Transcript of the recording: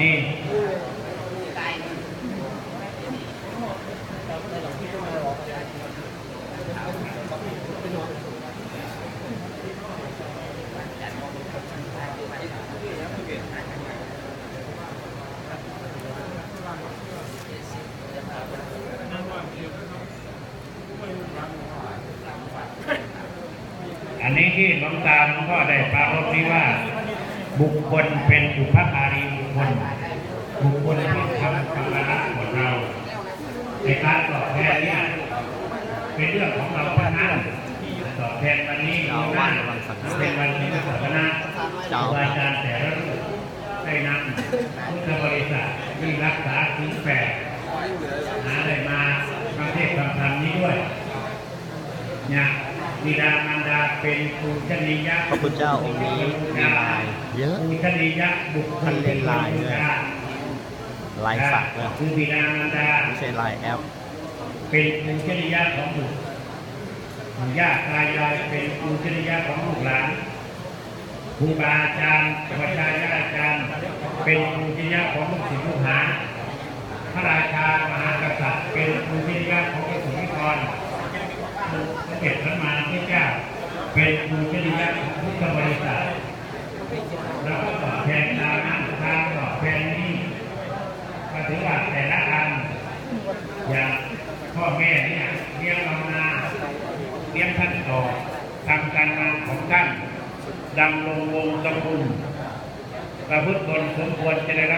ดีอันนี้ที่หลวงตาหลวงพ่อได้ปรารภนี้ว่า บุคคลเป็นอุปการีล บุคคลที่ทำกรรมะของเรา ในการตอบแทนเนี่ยเป็นเรื่องของเราเท่านั้นตอบแทนวันนี้เจ้าอาวาสกำลังสังเกตเป็นวันที่ศาสนาเจ้าครูอาจารย์แต่ละรูปได้นำพุทธบริษัทที่รักษาถึงแปดหาได้มาประเทศคำธรรมนี้ด้วยเนี่ยบิดามารดาเป็นภูชนียะพระพุทธเจ้าองค์นี้มีลายเยอะภูชนียะบุคคลท่านเล่นลายด้วย ลายสักเลยคือบิดามารดาไม่ใช่ลายแอป เป็นภูชนียะของบุตรญาติตายายเป็นภูชนียะของลูกหลานครูบาอาจารย์ประชายาอาจารย์ เป็นภูชนียะของลูกศิษย์ลูกหาพระราชามหากษัตริย์เป็นภูชนียะของพระสุนิกรพระเดชพระมหาเจ้าเป็นภูมิยะของพุทธบริษัทแล้วก็ตอบแทนตามนั้นตามตอบแทนนี้ก็ถือว่าแต่ละอันอย่าง พ่อแม่เนี่ยเลี้ยงเรามาเลี้ยงท่านต่อทำการงานของท่านดำรงวงตระกูลประพฤติตนสมควรจะได้รับ